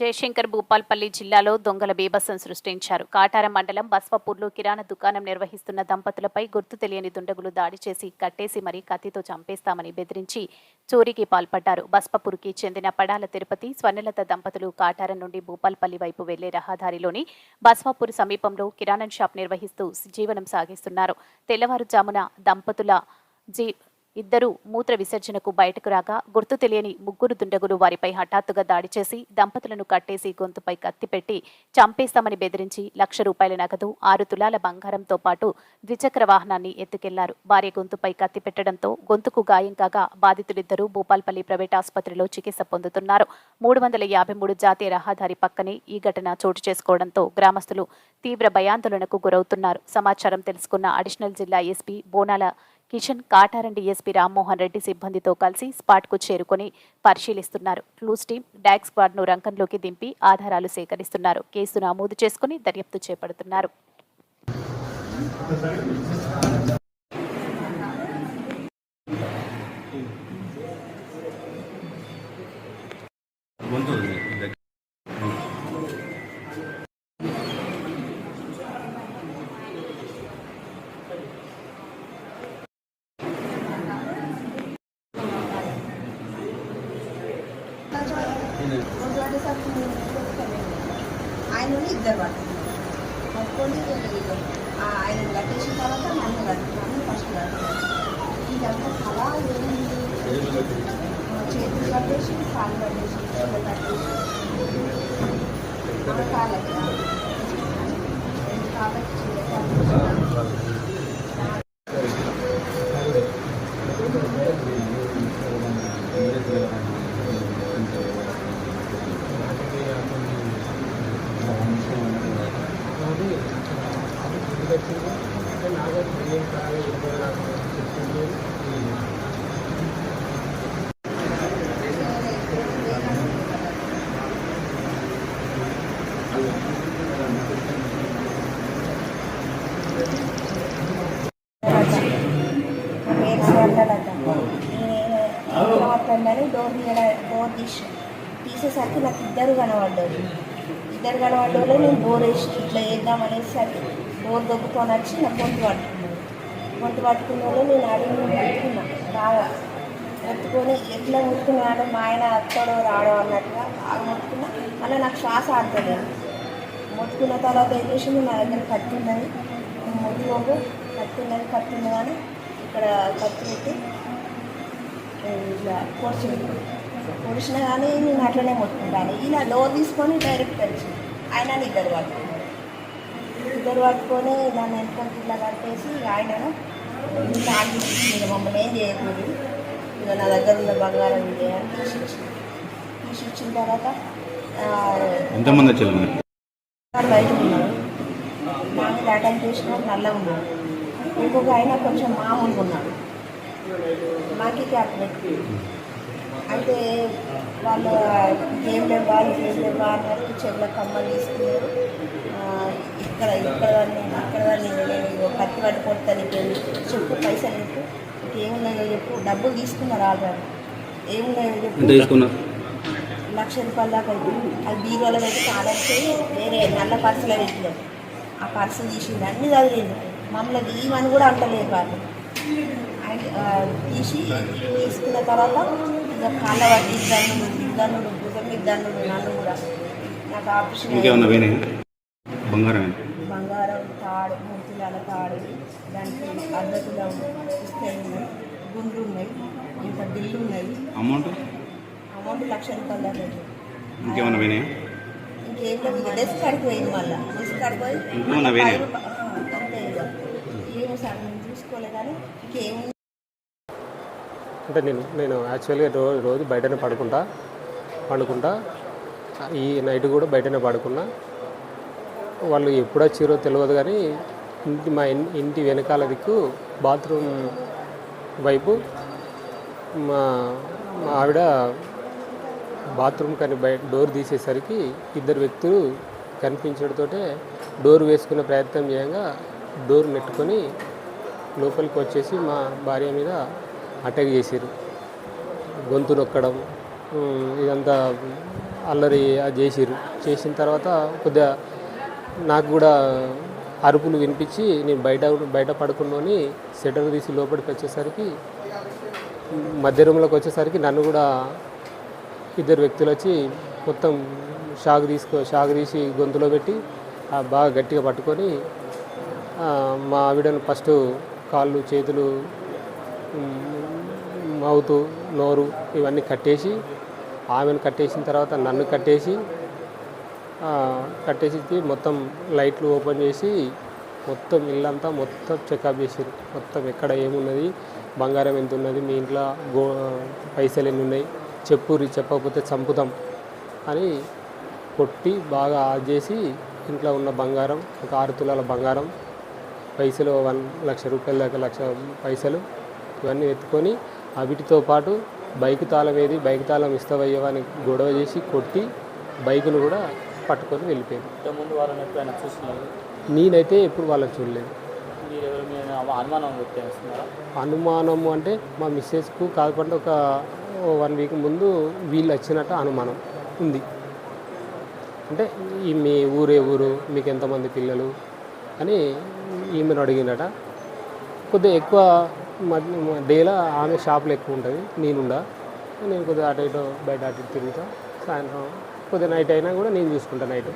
జయశంకర్ భూపాల్పల్లి జిల్లాలో దొంగల బీభత్సం సృష్టించారు. కాటారం మండలం బస్వపూర్లో కిరాణా దుకాణం నిర్వహిస్తున్న దంపతులపై గుర్తు తెలియని దుండగులు దాడి చేసి కట్టేసి మరీ కత్తితో చంపేస్తామని బెదిరించి చోరీకి పాల్పడ్డారు. బస్వపూర్కి చెందిన పడాల తిరుపతి స్వర్ణలత దంపతులు కాటారం నుండి భూపాల్పల్లి వైపు వెళ్ళే రహదారిలోని బస్వాపూర్ సమీపంలో కిరాణం షాప్ నిర్వహిస్తూ జీవనం సాగిస్తున్నారు. తెల్లవారుజామున దంపతుల జీ ఇద్దరూ మూత్ర విసర్జనకు బయటకు రాగా గుర్తు తెలియని ముగ్గురు దుండగులు వారిపై హఠాత్తుగా దాడి చేసి దంపతులను కట్టేసి గొంతుపై కత్తిపెట్టి చంపేస్తామని బెదిరించి లక్ష రూపాయల నగదు ఆరు తులాల బంగారంతో పాటు ద్విచక్ర వాహనాన్ని ఎత్తుకెళ్ళారు. భార్య గొంతుపై కత్తి పెట్టడంతో గొంతుకు గాయం కాగా బాధితులిద్దరూ భూపాల్పల్లి ప్రైవేట్ ఆసుపత్రిలో చికిత్స పొందుతున్నారు. మూడు వందల యాభై మూడు జాతీయ రహదారి పక్కనే ఈ ఘటన చోటు చేసుకోవడంతో గ్రామస్తులు తీవ్ర భయాందోళనకు గురవుతున్నారు. సమాచారం తెలుసుకున్న అడిషనల్ జిల్లా ఎస్పీ బోనాల కిషన్ కాటారం డీఎస్పీ రామ్మోహన్ రెడ్డి సిబ్బందితో కలిసి స్పాట్కు చేరుకొని పరిశీలిస్తున్నారు. క్లూస్ టీం డాగ్ స్క్వాడ్ను రంగంలోకి దింపి ఆధారాలు సేకరిస్తున్నారు. కేసు నమోదు చేసుకుని దర్యాప్తు చేపడుతున్నారు. గొంతు ఆయన నుండి ఇద్దరు పడుతుంది పట్టుకొని ఆయన కట్టేసిన తర్వాత నన్ను కట్టుకున్నాను ఫస్ట్ కట్టుకున్నాను ఇదంతా అలా ఏముంది చేతులు కట్టేసి కాలు కట్టేసి కట్టేసి ఆ కాళ్ళకి రెండు కాళ్ళకి పేరు స్వర్ణలత వస్తుందని డోర్ తీయడం డోర్ తీసి తీసేసరికి నాకు ఇద్దరు కనబడ్డారు ఇద్దరు కనబడ్డోళ్ళు నేను డోర్ వేసి ఇట్లా వేద్దాం అనేసరికి డోర్ దొక్కుకొని వచ్చి నా గొంతు పట్టుకున్నాను. గొంతు పట్టుకున్న వాళ్ళు నేను అడిగి ముట్టుకున్నా బాగా ముట్టుకొని ఎట్లా ముట్టుకున్నాడు మా ఆయన అత్తడో రాడో అన్నట్టుగా బాగా ముట్టుకున్నా మళ్ళీ నాకు శ్వాస ఆడతలేదు. ముట్టుకున్న తర్వాత ఏం చేసింది? నా దగ్గర కట్టిందని ముందు ముట్టుకోకు కట్టిందని కట్టింది కానీ ఇక్కడ కత్తి పెట్టి ఇట్లా పొడిచింది పొడిచినా కానీ నేను అట్లనే ముట్టుకుంటాను ఇలా లో తీసుకొని డైరెక్ట్ కలిసింది ఆయన ఇద్దరు పట్టుకున్నారు ఇద్దరు పట్టుకొని దాన్ని వెనుకకి ఇట్లా కట్టేసి ఆయనను తాగి మీరు మమ్మల్ని ఏం చేయకూడదు ఇక నా దగ్గర ఉన్న బంగారం ఇదే అని తీసి ఇచ్చింది తీసి ఇచ్చిన తర్వాత ఎంతమంది వచ్చారు బయట ఉన్నాడు నా మీద అటాక్ చేసిన నల్లగా ఉన్నాడు ఇంకొక ఆయన కొంచెం మామూలుగా ఉన్నాడు. మాకి క్యాప్ పెట్టి. అయితే వాళ్ళ ఏం లేవా ఏం లేవా అన్నట్టు చెవుల కమ్మలు తీసుకున్నారు. ఇక్కడ ఇక్కడ ఇక్కడ నేను ఇగో కత్తి పట్టి కొడతాను చెప్పు పైసలు చెప్పు ఏమున్నాయో చెప్పు డబ్బులు తీసుకున్నారు ఆల్రెడీ. ఏమున్నాయో చెప్పు. లక్ష రూపాయల దాకా అయింది అది బీరువాలో పెట్టి కాలేస్తే వేరే నల్ల పర్సులో పెట్టినాం ఆ పర్సు తీసింది. అన్ని చదివింది. మమ్మల్ని ఈమని కూడా అంటలేదు వాళ్ళు. తీసి తీసుకున్న తర్వాత ఇక కాళ్ళ పట్టి దన్నుడు దన్నుడు భుజం దన్నుడు నన్ను కూడా నాకు ఆపరేషన్ బంగారం తాడు దానికి అద్దతుల పుస్తకాలు ఉన్నాయి. గుండ్లు ఉన్నాయి. ఇంకా బిల్లు ఉన్నాయి. అమౌంట్? అమౌంట్ లక్ష రూపాయల దాకా అయింది. ఇంకేమన్నా పోయినాయి? ఇంకేం లేదు. ఇక డెస్క్ కాడికి పోయింది మళ్ళీ. డెస్క్ కాడికి పోయి ఇంకేమన్నా పోయినాయి? పై రూప- ఆ, అంతే ఇక. ఏమో సార్ నేను చూసుకోలే కానీ ఇంకేం అంటే నేను నేను యాక్చువల్గా రో రోజు బయటనే పడుకుంటా. పండుకుంటా. ఈ నైట్ కూడా బయటనే పడుకున్నా. వాళ్ళు ఎప్పుడు వచ్చారో తెలియదు కానీ ఇంటి మా ఇంటి వెనకాల దిక్కు బాత్రూమ్ వైపు మా మా ఆవిడ బాత్రూమ్ కానీ బయట డోర్ తీసేసరికి ఇద్దరు వ్యక్తులు కనిపించడంతో డోర్ వేసుకునే ప్రయత్నం చేయగా డోర్ నెట్టుకొని లోపలికి వచ్చేసి మా భార్య మీద అటాక్ చేశారు గొంతు నొక్కడం ఇదంతా అల్లరి అది చేసిన తర్వాత కొద్దిగా నాకు కూడా అరుపులు వినిపించి నేను బయట బయట పడుకున్నాని సెటర్ తీసి లోపలికి వచ్చేసరికి మధ్య రూమ్లోకి వచ్చేసరికి నన్ను కూడా ఇద్దరు వ్యక్తులు వచ్చి మొత్తం షాక్ తీసుకో షాక్ తీసి గొంతులో పెట్టి బాగా గట్టిగా పట్టుకొని మా ఆవిడను ఫస్ట్ కాళ్ళు చేతులు మౌతు నోరు ఇవన్నీ కట్టేసి ఆమెను కట్టేసిన తర్వాత నన్ను కట్టేసి కట్టేసి మొత్తం లైట్లు ఓపెన్ చేసి మొత్తం ఇల్లంతా మొత్తం చెకప్ చేసారు మొత్తం ఎక్కడ ఏమున్నది బంగారం ఎంత ఉన్నది మీ ఇంట్లో గో పైసలు ఎన్ని ఉన్నాయి చెప్పురి చెప్పకపోతే చంపుతాం అని కొట్టి బాగా ఆజ్ చేసి ఇంట్లో ఉన్న బంగారం ఒక ఆరు తులాల బంగారం పైసలు వన్ లక్ష రూపాయల దాకా లక్ష పైసలు ఇవన్నీ ఎత్తుకొని వీటితో పాటు బైక్ తాళం ఏది బైక్ తాళం ఇస్తావయ్యవని గొడవ చేసి కొట్టి బైకును కూడా పట్టుకొని వెళ్ళిపోయింది ఇంతకుముందు వాళ్ళని ఎప్పుడైనా చూస్తున్నారు? నేనైతే ఎప్పుడు వాళ్ళని చూడలేదు. మీద అనుమానం అంటే మా మిస్సెస్కు కాకుండా ఒక వన్ వీక్ ముందు వీళ్ళు వచ్చినట్టు అనుమానం ఉంది. అంటే ఈ మీ ఊరే ఊరు? మీకు ఎంతమంది పిల్లలు? అని ఈమెను అడిగినట కొద్దిగా ఎక్కువ డేలో ఆమె షాప్లో ఎక్కువ ఉంటుంది. నేనుండా. నేను కొద్దిగా అటు ఇటు బయట అటు ఇటు తిరుగుతా. సాయంత్రం కొద్దిగా నైట్ అయినా కూడా నేను చూసుకుంటాను నైట్